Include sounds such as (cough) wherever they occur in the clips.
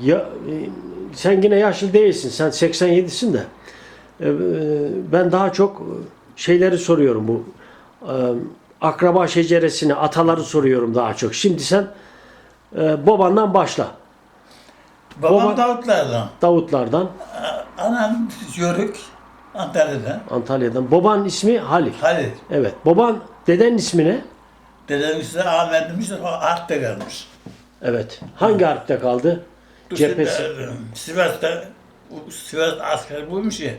Ya e, sen yine yaşlı değilsin. Sen 87'sin de. E, e, ben daha çok şeyleri soruyorum bu e, akraba şeceresini, ataları soruyorum daha çok. Şimdi sen e, babandan başla. Babam Baba- Davutlardan. Davutlardan, Anam Yörük, Antalya'dan. Antalya'dan. Baban ismi Halil. Halil. Evet. Baban dedenin ismi ne? Dedem ise Ahmet'im işte Art'ta kalmış. Evet. Hangi harpte kaldı? Cephesi. E, Sivas'ta, Sivas asker buymuş ya.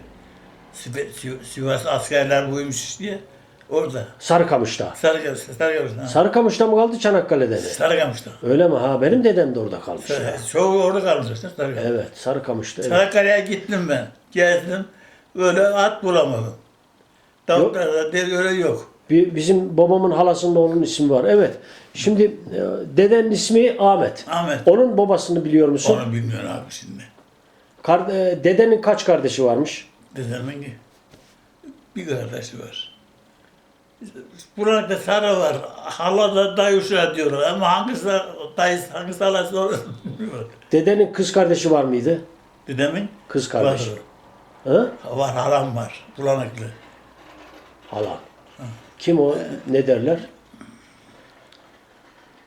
Sivas askerler buymuş diye. Orada. Sarıkamış'ta. Sarıkamış, Sarıkamış'ta. Sarıkamış'ta mı kaldı Çanakkale'de mi? Sarıkamış'ta. Öyle mi? Ha benim dedem de orada kalmış. ya. Çoğu orada kalmış işte Sarıkamış. Evet, Sarıkamış'ta. Evet. Çanakkale'ye gittim ben. Gezdim. Öyle at bulamadım. Davutlarda değil öyle yok. Bizim babamın halasının oğlunun ismi var. Evet. Şimdi e, dedenin ismi Ahmet. Ahmet. Onun babasını biliyor musun? Onu bilmiyorum abi şimdi. Kar- e, dedenin kaç kardeşi varmış? Dedemin bir kardeşi var. Burada sarı var. Hala da dayı uşağı diyorlar ama hangisi dayısı hangisi halası onu bilmiyorum. Dedenin kız kardeşi var mıydı? Dedemin Kız kardeş. var. Ha? Var halam var. Bulanıklı. Hala. Kim o? Ne derler?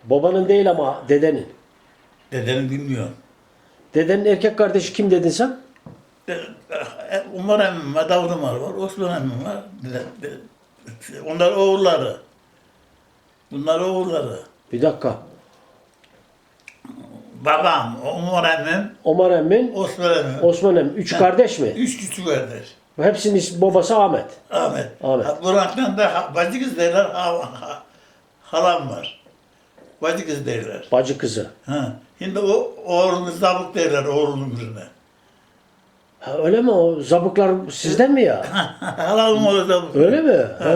Babanın değil ama dedenin. Dedenin bilmiyorum. Dedenin erkek kardeşi kim dedin sen? De, e, Umar emmim var, Davud Umar var, Osman emmim var. Dede, de, onlar oğulları. Bunlar oğulları. Bir dakika. Babam, Umar emmim, Omar emmin, Osman emmim. Osman emmin. Üç kardeş mi? Üç küçük kardeş. Hepsinin ismi, babası Ahmet. Ahmet. Ahmet. Burak'tan da bacı kız derler, ha, ha, halam var. Bacı kız derler. Bacı kızı. Ha. Şimdi o oğlunu zabık derler oğlunun birine. Ha, öyle mi? O zabıklar sizden mi ya? (laughs) Halamın oğlu zabık. Öyle mi? Ha.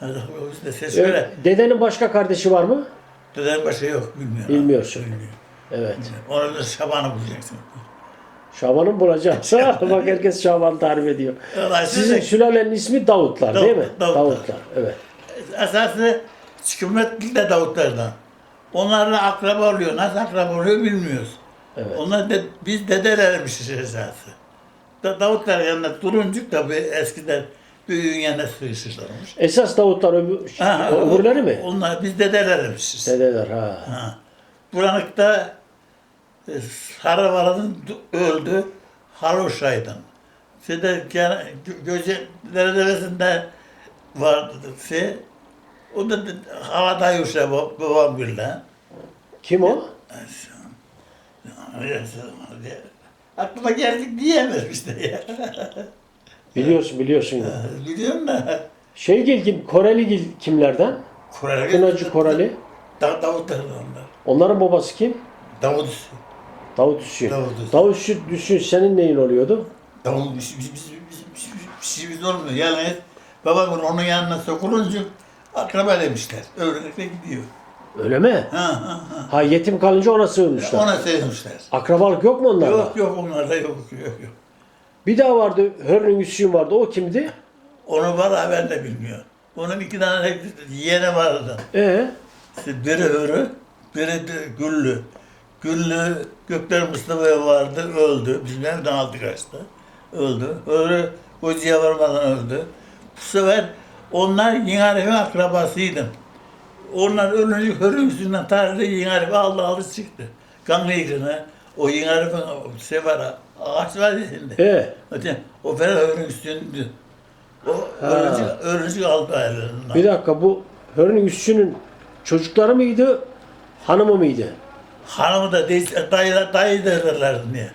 Ha, işte ses öyle. Dedenin başka kardeşi var mı? Deden başka yok bilmiyorum. Bilmiyorsun. Bilmiyorum. Evet. Onu da Şaban'ı bulacaksın. Şaban'ı mı bulacağız? Bak herkes Şaban tarif ediyor. Sizin sizi- sülalenin ismi Davutlar Davut- değil mi? Davutlar. Evet. Esası hükümet de Davutlardan. Onlarla akraba oluyor. Nasıl akraba oluyor bilmiyoruz. Evet. Onlar da, biz dedelermişiz esası. Da, Davutlar yanında duruncuk tabii eskiden büyüğün yanına sığışırlarmış. Esas Davutlar öbür, Ha, o- öbürleri mi? Onlar biz dedelermişiz. Dedeler ha. Ha. Buranıkta e, Sarıvaradın öldü Haloşaydın. Şeyde Göceler Devesi'nde vardı şey. O da havada yuşa babam birle. Kim o? Aklıma geldik diyemez işte ya. (laughs) Biliyorsun biliyorsun. Biliyorum da. Şey Gil kim? Koreli Gil kimlerden? Koreli. Kınacı Koreli. Da, onlar. Onların babası kim? Davut. Davut Üssün. Davut Üssün. Davut Üssün senin neyin oluyordu? Davul biz biz biz biz biz bir şeyimiz olmuyor. Yani babamın onun yanına sokulunca akraba demişler. Öğrenekle gidiyor. Öyle mi? Ha ha ha. Ha yetim kalınca ona sığınmışlar. Ona sevmişler. Akrabalık yok mu onlarda? Yok yok onlarda yok yok yok. Bir daha vardı. Hörnün Üssün vardı. O kimdi? Onu var ben de bilmiyorum. Onun iki tane yeğeni vardı. Ee, İşte biri Hörü, biri de Güllü. Güllü Gökler Mustafa'ya vardı, öldü. Bizim evden aldı kaçtı. Öldü. Hörü hocaya varmadan öldü. Bu sefer onlar Yingarif'in akrabasıydı. Onlar ölünce Hörü yüzünden tarihte Yingarif'i aldı aldı çıktı. Kanlı yıkını. O Yingarif'in şey var, ağaç var ya şimdi. e. Hadi, o Ferhat Hörü'nün üstündü. O ölünce, ölünce aldı ellerinden. Bir dakika bu Hörnün Üssün'ün çocukları mıydı? Hanımı mıydı? Hanımı da değil, dayı, dayı derlerler niye?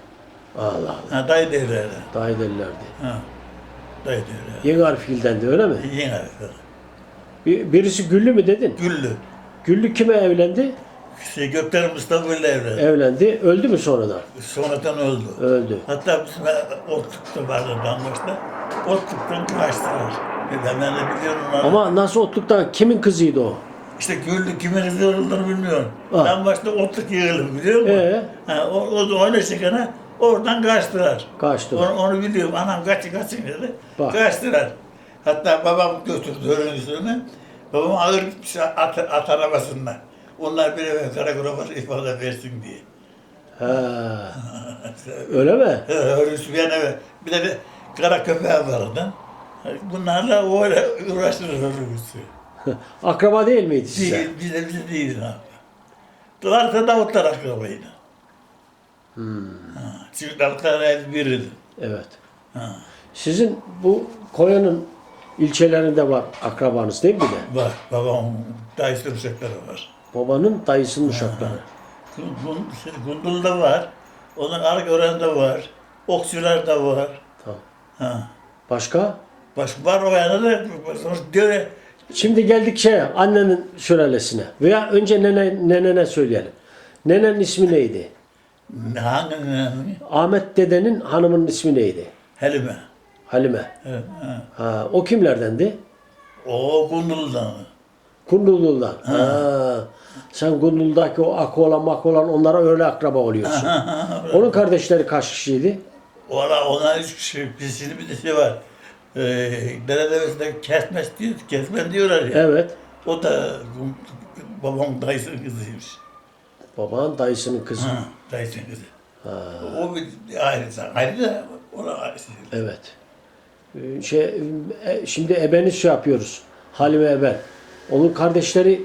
Allah Allah. Ha, dayı derlerler. Daha ilerlerdi. Ha, dayı derlerler. Yeni harfildendi öyle mi? Yine arkadaşlar. Bir- Birisi Güllü mü dedin? Güllü. Güllü kime evlendi? Şey, Gökten Mustafa ile evlendi. Evlendi. Öldü mü sonradan? Sonradan öldü. Öldü. Hatta bizim Otluk'ta vardı Danmış'ta. Otluk'tan kaçtılar. E ben de biliyorum. Ama nasıl otluktan kimin kızıydı o? İşte Güllü kimin kızı olduğunu bilmiyorum. Ha. Danmış'ta Otluk yığılım biliyor musun? Ee? Ha, o, o da öyle çıkana oradan kaçtılar. Kaçtı. Onu, onu biliyorum. Anam kaçın kaçın dedi. Bak. Kaçtılar. Hatta babam götürdü öğrencisini. Babam ağır gitmiş at, at arabasından. Onlar bir eve karakola ifade versin diye. Ha. (laughs) Öyle mi? Hürrüsü bir yana bir de bir kara köpeği vardı. Bunlarla öyle uğraşırız hürrüsü. Akraba değil miydi size? Değil, biz de biz değiliz abi. Varsa Davutlar akrabaydı. Hmm. Ha, Çünkü Davutlar hep biriydi. Evet. Ha. Sizin bu Konya'nın ilçelerinde var akrabanız değil mi de? Var, babam dayısı uşakları var. Babanın dayısının uşakları. Şey, Gundul'da var, onun Argören'de var, Okçular'da var. Tamam. Ha. Başka? Baş, var o yana da diyor Şimdi geldik şeye, annenin sülalesine. Veya önce nene, nenene söyleyelim. Nenenin ismi neydi? hangi? Ahmet dedenin hanımının ismi neydi? Helime. Halime. Evet, ha. Ha, o kimlerdendi? O Gundul'dan. Kundullu'dan. Ha. Sen Kundul'daki o akı olan makı olan onlara öyle akraba oluyorsun. Onun kardeşleri kaç kişiydi? Valla ona üç kişi, birisinin bir de var. Ee, Deredevesi'nde kesmez diyor, kesmen diyorlar ya. Evet. O da babamın dayısının kızıymış. Baban dayısının kızı. Ha, dayısının kızı. O bir ayrı, ayrı da ona ayrı. Evet. Ee, Şey, e, şimdi ebeniz şey yapıyoruz. Halime Eben. Onun kardeşleri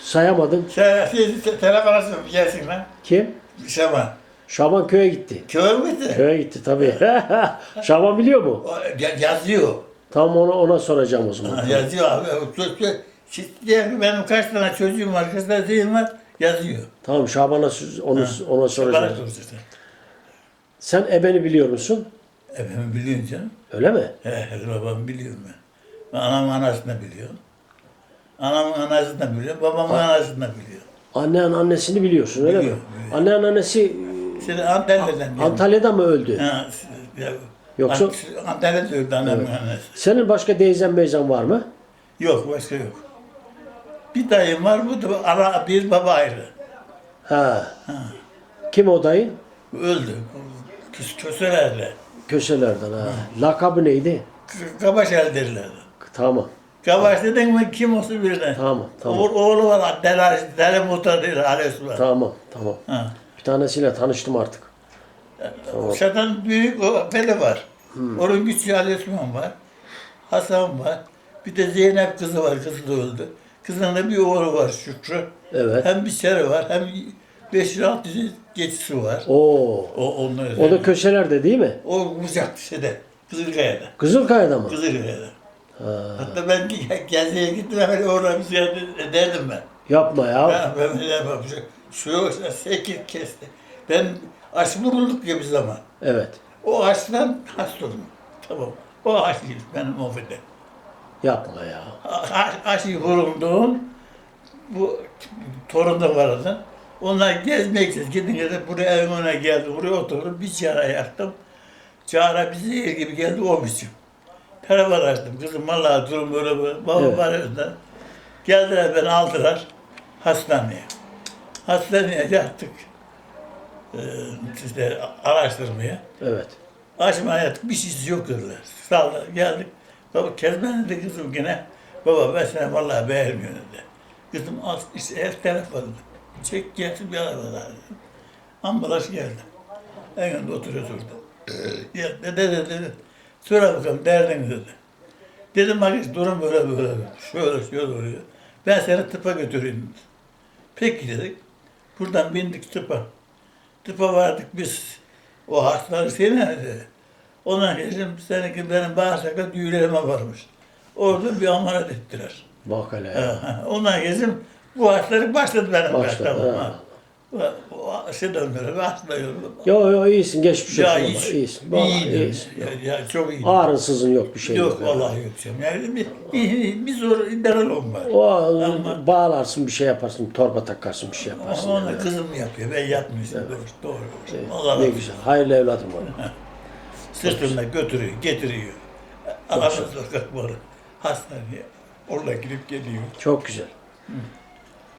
sayamadım. Sen, sen telefon arasın, gelsin lan. Kim? Şaban. Şaban köye gitti. Köy müydü? Köye gitti tabii. (laughs) Şaban biliyor mu? O, ya- yazıyor. Tam ona ona soracağım o zaman. Yazıyor abi. O çö- çö- Siz diye benim kaç tane çocuğum var, kaç tane şeyim var, yazıyor. Tamam Şaban'a söz- onu ona Bana soracağım. soracaksın. Sen ebeni biliyor musun? Efendim biliyorsun canım. Öyle mi? He, he, babamı biliyorum ben. Ben Anamın anasını biliyorum. Anamın anasını da biliyorum, babamın anasını da biliyorum. Annen annesini biliyorsun öyle mi? Biliyorum, biliyorum. Annen annesi Şimdi Antalya'dan geldim. Antalya'da mı öldü? Ha, ya, Yoksa- Ant- Antalya'da öldü annemin annesi. Senin başka teyzen beyzen var mı? Yok, başka yok. Bir dayım var, bu da ara, bir baba ayrı. Ha. Kim o dayın? Öldü. Kız köselerle. Köselerden ha. Lakabı neydi? K- Kabaş el derlerdi. Tamam. Kabaş dedin mi kim olsun birden. Tamam, tamam. Oğul, oğlu var, Deli, Deli Muhtar değil, Ales var. Tamam, tamam. Ha. Bir tanesiyle tanıştım artık. Şadan büyük o Pele var. Hmm. Onun küçüğü Ali Osman var. Hasan var. Bir de Zeynep kızı var, kızı da öldü. Kızının da bir oğlu var Şükrü. Evet. Hem bir çeri var, hem 500-600 geçisi var. Oo. O onlar. O da köselerde değil mi? O uzak şeyde, Kızılkaya'da. Kızılkaya'da mı? Kızılkaya'da. Ha. Hatta ben ge- geziye gittim, hemen orada bir ziyaret ederdim ben. Yapma ya. Ha, ben öyle yapmışım. Şu sekiz kesti. Ben aş vurulduk ya bir zaman. Evet. O aşktan hasta oldum. Tamam. O aş değil, benim ofide. Yapma ya. Aş, aşı vurulduğum, bu torun da vardı. Onlar gezmek için gidince de buraya önüne geldi. Buraya oturdum, bir çare yaktım. Çare bize yer gibi geldi o biçim. Telefon açtım. Kızım vallahi durum böyle böyle. Baba Evet. var. Geldiler beni aldılar hastaneye. Hastaneye yattık. Ee, işte araştırmaya. Evet. Açmaya yattık, bir şeysi yok dediler. Sağlar geldik. Baba Kezban dedi kızım yine. Baba ben seni vallahi beğenmiyorum dedi. Kızım al işte el telefonu. Çek getir bir araba daha dedim. Ambulans geldi. En önde oturuyor orada. ya dede dede dedi. Söyle bakalım derdin dedi. Dedim bak işte durum böyle böyle. Şöyle şöyle oluyor. Ben seni tıpa götüreyim dedi. Peki dedik. Buradan bindik tıpa. Tıpa vardık biz. O hastaları seni dedi. Ondan geçtim seninki benim bağırsakta düğülerime varmış. Orada bir amanet ettiler. Bak hele ha. Ondan geçtim bu hastalık başladı benim. Başladı, ha. Bu şey dönmüyor, hastayım. Yo yo iyisin geçmiş Ya olsun. hiç, ama, İyisin. Vallahi iyisin. Ya, ya çok iyi. Ağrın sızın yok bir şey yok. yok ya. vallahi yok canım. Yani bir, bir, bir zor idare var. O Ama- bağlarsın bir şey yaparsın, torba takarsın bir şey yaparsın. Ama onu kızım yapıyor, ben yapmıyorum. Doğru, doğru. Allah Ne razı olsun. güzel. Hayırlı evladım var. (laughs) Sırtında götürüyor, getiriyor. Arada sokak var, hastaneye. Orada gidip geliyor. Çok güzel.